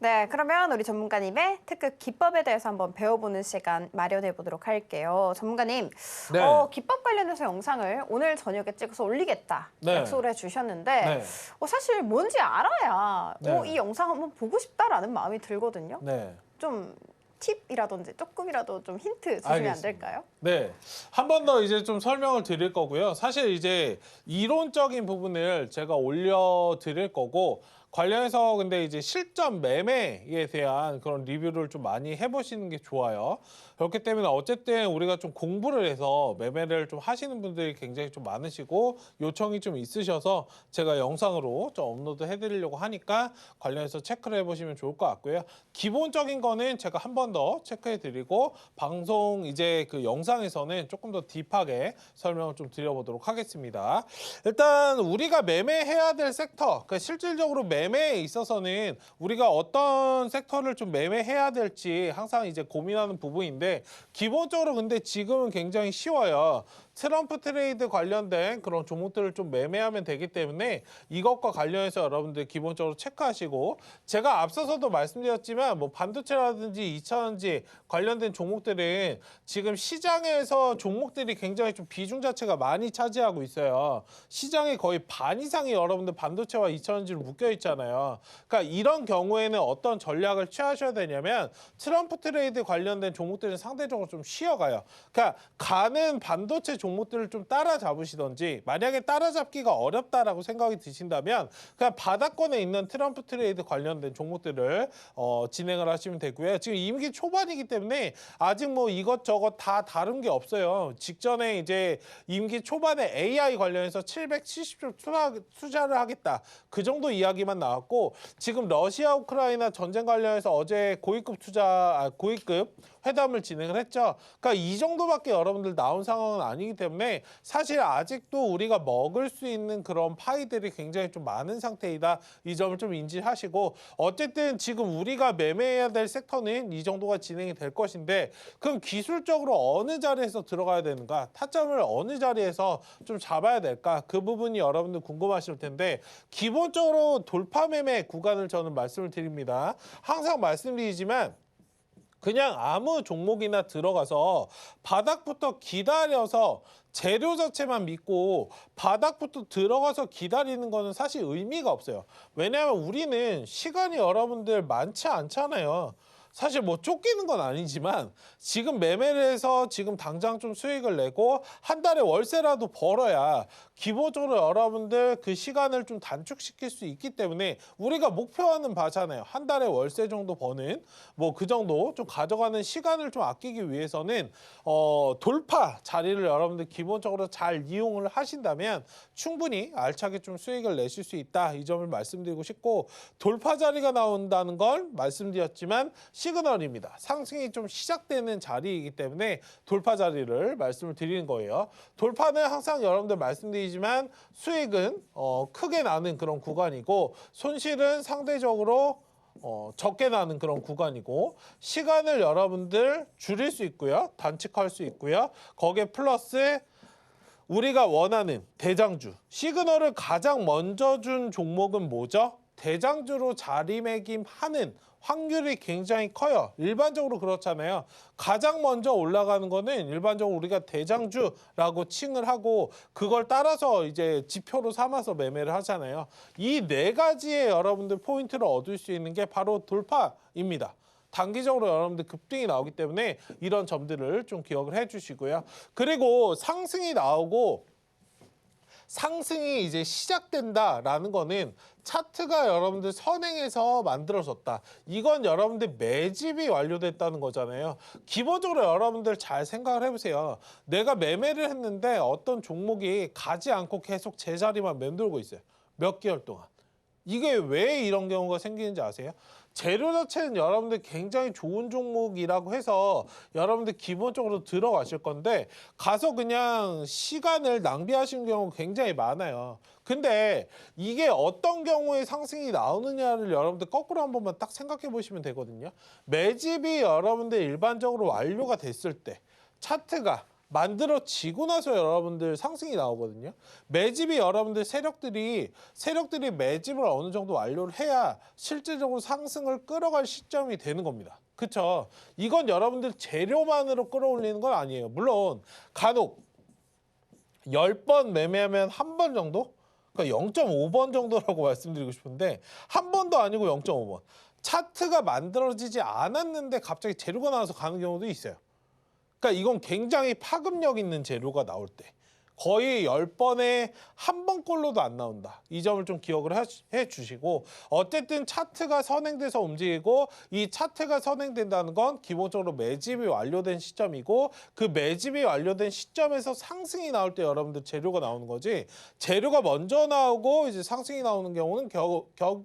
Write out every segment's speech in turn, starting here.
네, 그러면 우리 전문가님의 특급 기법에 대해서 한번 배워보는 시간 마련해 보도록 할게요. 전문가님, 네. 어, 기법 관련해서 영상을 오늘 저녁에 찍어서 올리겠다 네. 약속을 해주셨는데 네. 어, 사실 뭔지 알아야 네. 어, 이 영상 한번 보고 싶다라는 마음이 들거든요. 네. 좀 팁이라든지 조금이라도 좀 힌트 주시면 안 알겠습니다. 될까요? 네. 한 번 더 이제 좀 설명을 드릴 거고요. 사실 이제 이론적인 부분을 제가 올려 드릴 거고 관련해서 근데 이제 실전 매매에 대한 그런 리뷰를 좀 많이 해보시는 게 좋아요. 그렇기 때문에 어쨌든 우리가 좀 공부를 해서 매매를 좀 하시는 분들이 굉장히 좀 많으시고 요청이 좀 있으셔서 제가 영상으로 좀 업로드 해드리려고 하니까 관련해서 체크를 해보시면 좋을 것 같고요. 기본적인 거는 제가 한 번 더 체크해드리고 방송 이제 그 영상에서는 조금 더 딥하게 설명을 좀 드려보도록 하겠습니다. 일단 우리가 매매해야 될 섹터, 그 실질적으로 매 매에 있어서는 우리가 어떤 섹터를 좀 매매해야 될지 항상 이제 고민하는 부분인데 기본적으로 근데 지금은 굉장히 쉬워요. 트럼프 트레이드 관련된 그런 종목들을 좀 매매하면 되기 때문에 이것과 관련해서 여러분들 기본적으로 체크하시고 제가 앞서서도 말씀드렸지만 뭐 반도체라든지 이차전지 관련된 종목들은 지금 시장에서 종목들이 굉장히 좀 비중 자체가 많이 차지하고 있어요. 시장의 거의 반 이상이 여러분들 반도체와 이차전지로 묶여 있잖아요. 그러니까 이런 경우에는 어떤 전략을 취하셔야 되냐면 트럼프 트레이드 관련된 종목들은 상대적으로 좀 쉬어가요. 그러니까 가는 반도체 종목 들을 좀 따라잡으시던지 만약에 따라잡기가 어렵다라고 생각이 드신다면 그냥 바닥권에 있는 트럼프 트레이드 관련된 종목들을 어, 진행을 하시면 되고요. 지금 임기 초반이기 때문에 아직 뭐 이것저것 다 다른 게 없어요. 직전에 이제 임기 초반에 AI 관련해서 770조 투자, 투자를 하겠다. 그 정도 이야기만 나왔고 지금 러시아 우크라이나 전쟁 관련해서 어제 고위급 투자 아, 고위급 회담을 진행을 했죠. 그러니까 이 정도밖에 여러분들 나온 상황은 아니기 때문에 사실 아직도 우리가 먹을 수 있는 그런 파이들이 굉장히 좀 많은 상태이다. 이 점을 좀 인지하시고 어쨌든 지금 우리가 매매해야 될 섹터는 이 정도가 진행이 될 것인데 그럼 기술적으로 어느 자리에서 들어가야 되는가? 타점을 어느 자리에서 좀 잡아야 될까? 그 부분이 여러분들 궁금하실 텐데 기본적으로 돌파 매매 구간을 저는 말씀을 드립니다. 항상 말씀드리지만 그냥 아무 종목이나 들어가서 바닥부터 기다려서 재료 자체만 믿고 바닥부터 들어가서 기다리는 거는 사실 의미가 없어요. 왜냐하면 우리는 시간이 여러분들 많지 않잖아요. 사실 뭐 쫓기는 건 아니지만 지금 매매를 해서 지금 당장 좀 수익을 내고 한 달에 월세라도 벌어야 기본적으로 여러분들 그 시간을 좀 단축시킬 수 있기 때문에 우리가 목표하는 바잖아요. 한 달에 월세 정도 버는 뭐 그 정도 좀 가져가는 시간을 좀 아끼기 위해서는 어 돌파 자리를 여러분들 기본적으로 잘 이용을 하신다면 충분히 알차게 좀 수익을 내실 수 있다. 이 점을 말씀드리고 싶고 돌파 자리가 나온다는 걸 말씀드렸지만 시그널입니다. 상승이 좀 시작되는 자리이기 때문에 돌파 자리를 말씀을 드리는 거예요. 돌파는 항상 여러분들 말씀드리지만 수익은 어, 크게 나는 그런 구간이고 손실은 상대적으로 어, 적게 나는 그런 구간이고 시간을 여러분들 줄일 수 있고요. 단축할 수 있고요. 거기에 플러스 우리가 원하는 대장주 시그널을 가장 먼저 준 종목은 뭐죠? 대장주로 자리매김하는 확률이 굉장히 커요. 일반적으로 그렇잖아요. 가장 먼저 올라가는 거는 일반적으로 우리가 대장주라고 칭을 하고 그걸 따라서 이제 지표로 삼아서 매매를 하잖아요. 이 네 가지의 여러분들 포인트를 얻을 수 있는 게 바로 돌파입니다. 단기적으로 여러분들 급등이 나오기 때문에 이런 점들을 좀 기억을 해 주시고요. 그리고 상승이 나오고 상승이 이제 시작된다라는 거는 차트가 여러분들 선행해서 만들어졌다. 이건 여러분들 매집이 완료됐다는 거잖아요. 기본적으로 여러분들 잘 생각을 해보세요. 내가 매매를 했는데 어떤 종목이 가지 않고 계속 제자리만 맴돌고 있어요. 몇 개월 동안. 이게 왜 이런 경우가 생기는지 아세요? 재료 자체는 여러분들 굉장히 좋은 종목이라고 해서 여러분들 기본적으로 들어가실 건데 가서 그냥 시간을 낭비하시는 경우가 굉장히 많아요. 근데 이게 어떤 경우에 상승이 나오느냐를 여러분들 거꾸로 한 번만 딱 생각해 보시면 되거든요. 매집이 여러분들 일반적으로 완료가 됐을 때 차트가 만들어지고 나서 여러분들 상승이 나오거든요. 매집이 여러분들 세력들이 세력들이 매집을 어느 정도 완료를 해야 실질적으로 상승을 끌어갈 시점이 되는 겁니다. 그렇죠? 이건 여러분들 재료만으로 끌어올리는 건 아니에요. 물론 간혹 10번 매매하면 한 번 정도? 그러니까 0.5번 정도라고 말씀드리고 싶은데 한 번도 아니고 0.5번. 차트가 만들어지지 않았는데 갑자기 재료가 나와서 가는 경우도 있어요. 그러니까 이건 굉장히 파급력 있는 재료가 나올 때 거의 10번에 한 번꼴로도 안 나온다. 이 점을 좀 기억을 하- 해 주시고 어쨌든 차트가 선행돼서 움직이고 이 차트가 선행된다는 건 기본적으로 매집이 완료된 시점이고 그 매집이 완료된 시점에서 상승이 나올 때 여러분들 재료가 나오는 거지 재료가 먼저 나오고 이제 상승이 나오는 경우는 겨, 겨,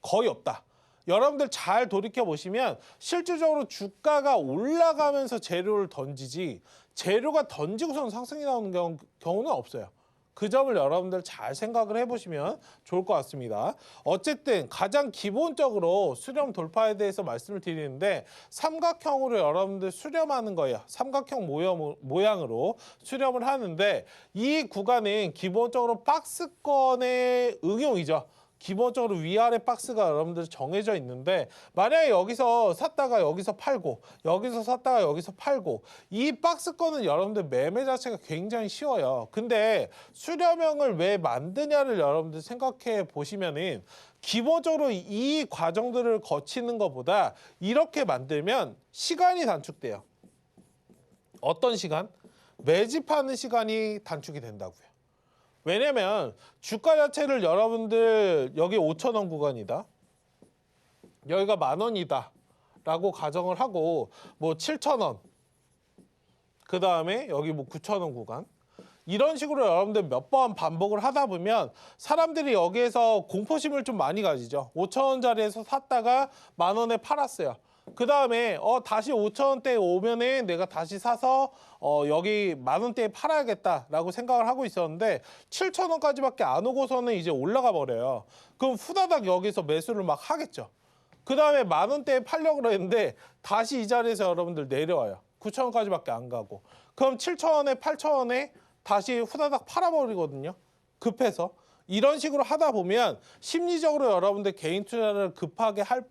거의 없다. 여러분들 잘 돌이켜 보시면 실질적으로 주가가 올라가면서 재료를 던지지 재료가 던지고선 상승이 나오는 경우, 경우는 없어요. 그 점을 여러분들 잘 생각을 해보시면 좋을 것 같습니다. 어쨌든 가장 기본적으로 수렴 돌파에 대해서 말씀을 드리는데 삼각형으로 여러분들 수렴하는 거예요. 삼각형 모형, 모양으로 수렴을 하는데 이 구간은 기본적으로 박스권의 응용이죠. 기본적으로 위아래 박스가 여러분들 정해져 있는데 만약에 여기서 샀다가 여기서 팔고 여기서 샀다가 여기서 팔고 이 박스권은 여러분들 매매 자체가 굉장히 쉬워요. 근데 수렴형을 왜 만드냐를 여러분들 생각해 보시면은 기본적으로 이 과정들을 거치는 것보다 이렇게 만들면 시간이 단축돼요. 어떤 시간? 매집하는 시간이 단축이 된다고요. 왜냐면 주가 자체를 여러분들 여기 5천 원 구간이다. 여기가 만 원이다. 라고 가정을 하고 뭐 7천 원. 그 다음에 여기 뭐 9천 원 구간. 이런 식으로 여러분들 몇 번 반복을 하다 보면 사람들이 여기에서 공포심을 좀 많이 가지죠. 5천 원짜리에서 샀다가 만 원에 팔았어요. 그 다음에 어 다시 5천 원대에 오면은 내가 다시 사서 어 여기 만 원대에 팔아야겠다라고 생각을 하고 있었는데 7천 원까지밖에 안 오고서는 이제 올라가 버려요. 그럼 후다닥 여기서 매수를 막 하겠죠. 그 다음에 만 원대에 팔려고 그랬는데 다시 이 자리에서 여러분들 내려와요. 9천 원까지밖에 안 가고. 그럼 7천 원에 8천 원에 다시 후다닥 팔아버리거든요. 급해서. 이런 식으로 하다 보면 심리적으로 여러분들 개인 투자를 급하게 할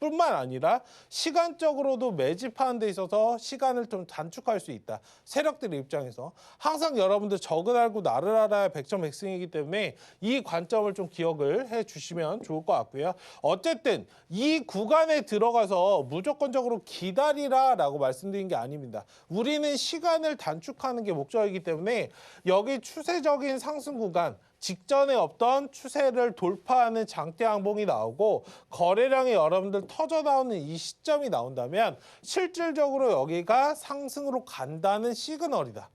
뿐만 아니라 시간적으로도 매집하는 데 있어서 시간을 좀 단축할 수 있다. 세력들 의 입장에서 항상 여러분들 적을 알고 나를 알아야 백전백승이기 때문에 이 관점을 좀 기억을 해 주시면 좋을 것 같고요. 어쨌든 이 구간에 들어가서 무조건적으로 기다리라라고 말씀드린 게 아닙니다. 우리는 시간을 단축하는 게 목적이기 때문에 여기 추세적인 상승 구간 직전에 없던 추세를 돌파하는 장대 항봉이 나오고 거래량이 여러분들 터져 나오는 이 시점이 나온다면 실질적으로 여기가 상승으로 간다는 시그널이다.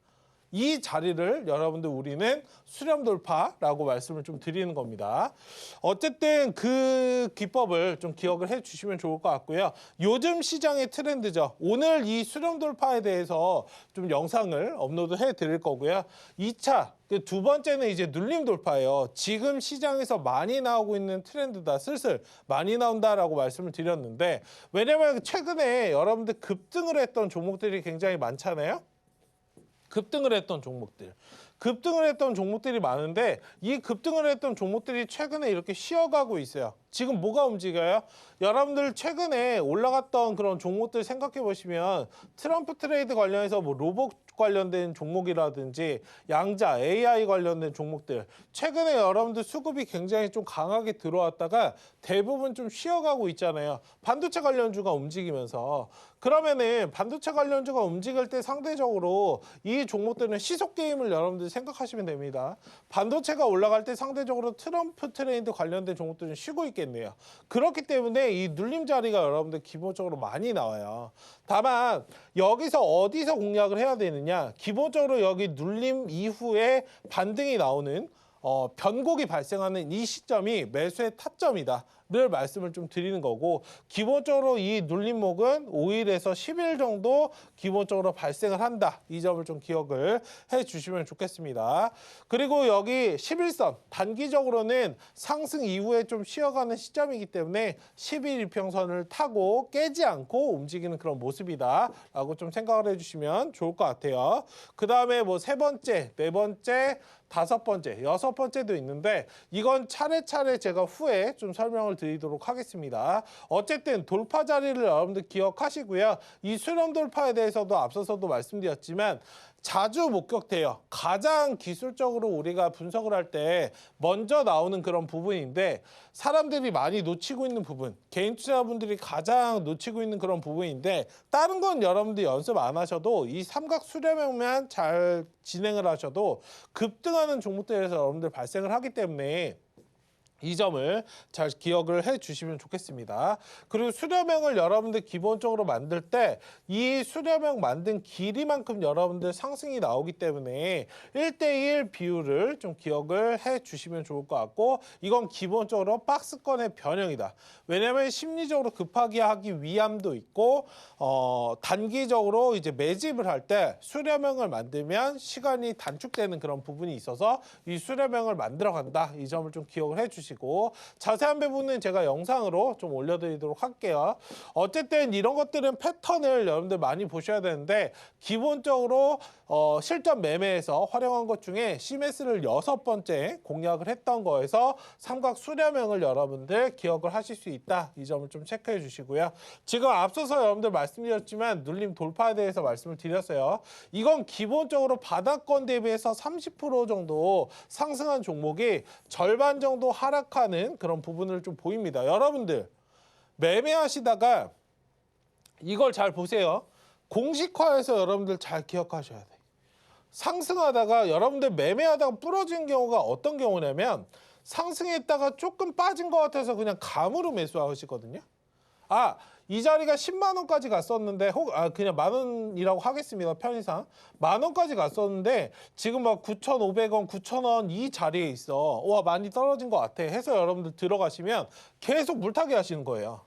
이 자리를 여러분들 우리는 수렴 돌파라고 말씀을 좀 드리는 겁니다. 어쨌든 그 기법을 좀 기억을 해 주시면 좋을 것 같고요. 요즘 시장의 트렌드죠. 오늘 이 수렴 돌파에 대해서 좀 영상을 업로드 해 드릴 거고요. 2차 그두 번째는 이제 눌림 돌파예요. 지금 시장에서 많이 나오고 있는 트렌드다. 슬슬 많이 나온다라고 말씀을 드렸는데 왜냐면 최근에 여러분들 급등을 했던 종목들이 굉장히 많잖아요. 급등을 했던 종목들. 급등을 했던 종목들이 많은데 이 급등을 했던 종목들이 최근에 이렇게 쉬어가고 있어요. 지금 뭐가 움직여요? 여러분들 최근에 올라갔던 그런 종목들 생각해 보시면 트럼프 트레이드 관련해서 뭐 로봇 관련된 종목이라든지 양자 AI 관련된 종목들 최근에 여러분들 수급이 굉장히 좀 강하게 들어왔다가 대부분 좀 쉬어가고 있잖아요. 반도체 관련주가 움직이면서 그러면은 반도체 관련주가 움직일 때 상대적으로 이 종목들은 시속 게임을 여러분들 생각하시면 됩니다. 반도체가 올라갈 때 상대적으로 트럼프 트레이드 관련된 종목들은 쉬고 있겠네요. 그렇기 때문에 이 눌림 자리가 여러분들 기본적으로 많이 나와요. 다만 여기서 어디서 공략을 해야 되 느냐? 기본적으로 여기 눌림 이후에 반등이 나오는 어, 변곡이 발생하는 이 시점이 매수의 타점이다. 늘 말씀을 좀 드리는 거고 기본적으로 이 눌림목은 5일에서 10일 정도 기본적으로 발생을 한다. 이 점을 좀 기억을 해 주시면 좋겠습니다. 그리고 여기 11선 단기적으로는 상승 이후에 좀 쉬어가는 시점이기 때문에 10일 이평선을 타고 깨지 않고 움직이는 그런 모습이다 라고 좀 생각을 해주시면 좋을 것 같아요. 그 다음에 뭐 세 번째, 네 번째, 다섯 번째, 여섯 번째도 있는데 이건 차례차례 제가 후에 좀 설명을 드 리도록 하겠습니다. 어쨌든 돌파 자리를 여러분들 기억하시고요. 이 수렴 돌파에 대해서도 앞서서도 말씀드렸지만 자주 목격돼요. 가장 기술적으로 우리가 분석을 할 때 먼저 나오는 그런 부분인데 사람들이 많이 놓치고 있는 부분, 개인 투자분들이 가장 놓치고 있는 그런 부분인데 다른 건 여러분들 연습 안 하셔도 이 삼각 수렴형만 잘 진행을 하셔도 급등하는 종목들에서 여러분들 발생을 하기 때문에 이 점을 잘 기억을 해 주시면 좋겠습니다. 그리고 수렴형을 여러분들 기본적으로 만들 때 이 수렴형 만든 길이만큼 여러분들 상승이 나오기 때문에 1대1 비율을 좀 기억을 해 주시면 좋을 것 같고 이건 기본적으로 박스권의 변형이다. 왜냐하면 심리적으로 급하게 하기 위함도 있고 어, 단기적으로 이제 매집을 할 때 수렴형을 만들면 시간이 단축되는 그런 부분이 있어서 이 수렴형을 만들어 간다. 이 점을 좀 기억을 해 주시 고 자세한 부분은 제가 영상으로 좀 올려드리도록 할게요. 어쨌든 이런 것들은 패턴을 여러분들 많이 보셔야 되는데 기본적으로 어, 실전 매매에서 활용한 것 중에 CMS를 여섯 번째 공략을 했던 거에서 삼각 수렴형을 여러분들 기억을 하실 수 있다. 이 점을 좀 체크해 주시고요. 지금 앞서서 여러분들 말씀드렸지만 눌림 돌파에 대해서 말씀을 드렸어요. 이건 기본적으로 바닥권 대비해서 30% 정도 상승한 종목이 절반 정도 하락 하는 그런 부분을 좀 보입니다. 여러분들 매매하시다가 이걸 잘 보세요. 공식화해서 여러분들 잘 기억하셔야 돼. 상승하다가 여러분들 매매하다가 부러진 경우가 어떤 경우냐면 상승했다가 조금 빠진 것 같아서 그냥 감으로 매수하시거든요. 아, 이 자리가 10만 원까지 갔었는데 혹 아 그냥 만 원이라고 하겠습니다. 편의상. 만 원까지 갔었는데 지금 막 9,500원, 9,000원 이 자리에 있어. 와, 많이 떨어진 것 같아. 해서 여러분들 들어가시면 계속 물타기 하시는 거예요.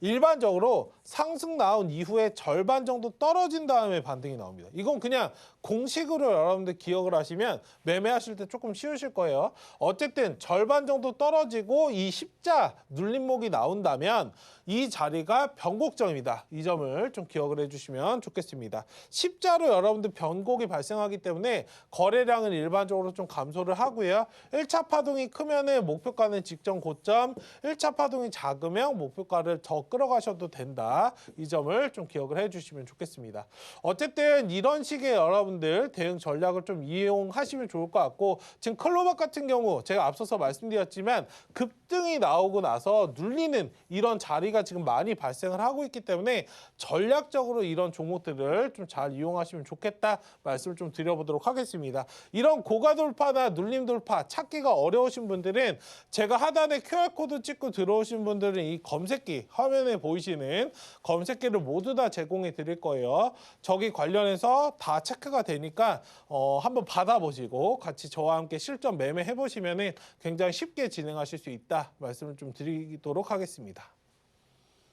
일반적으로 상승 나온 이후에 절반 정도 떨어진 다음에 반등이 나옵니다. 이건 그냥 공식으로 여러분들 기억을 하시면 매매하실 때 조금 쉬우실 거예요. 어쨌든 절반 정도 떨어지고 이 십자 눌림목이 나온다면 이 자리가 변곡점이다. 이 점을 좀 기억을 해주시면 좋겠습니다. 십자로 여러분들 변곡이 발생하기 때문에 거래량은 일반적으로 좀 감소를 하고요. 1차 파동이 크면은 목표가는 직전 고점, 1차 파동이 작으면 목표가를 더 끌어가셔도 된다. 이 점을 좀 기억을 해주시면 좋겠습니다. 어쨌든 이런 식의 여러분들 대응 전략을 좀 이용하시면 좋을 것 같고 지금 클로버 같은 경우 제가 앞서서 말씀드렸지만 급등이 나오고 나서 눌리는 이런 자리가 지금 많이 발생을 하고 있기 때문에 전략적으로 이런 종목들을 좀 잘 이용하시면 좋겠다 말씀을 좀 드려보도록 하겠습니다. 이런 고가 돌파나 눌림 돌파 찾기가 어려우신 분들은 제가 하단에 QR 코드 찍고 들어오신 분들은 이 검색기 화면 에 보이시는 검색기를 모두 다 제공해 드릴 거예요. 저기 관련해서 다 체크가 되니까 어, 한번 받아보시고 같이 저와 함께 실전 매매해 보시면은 굉장히 쉽게 진행하실 수 있다 말씀을 좀 드리도록 하겠습니다.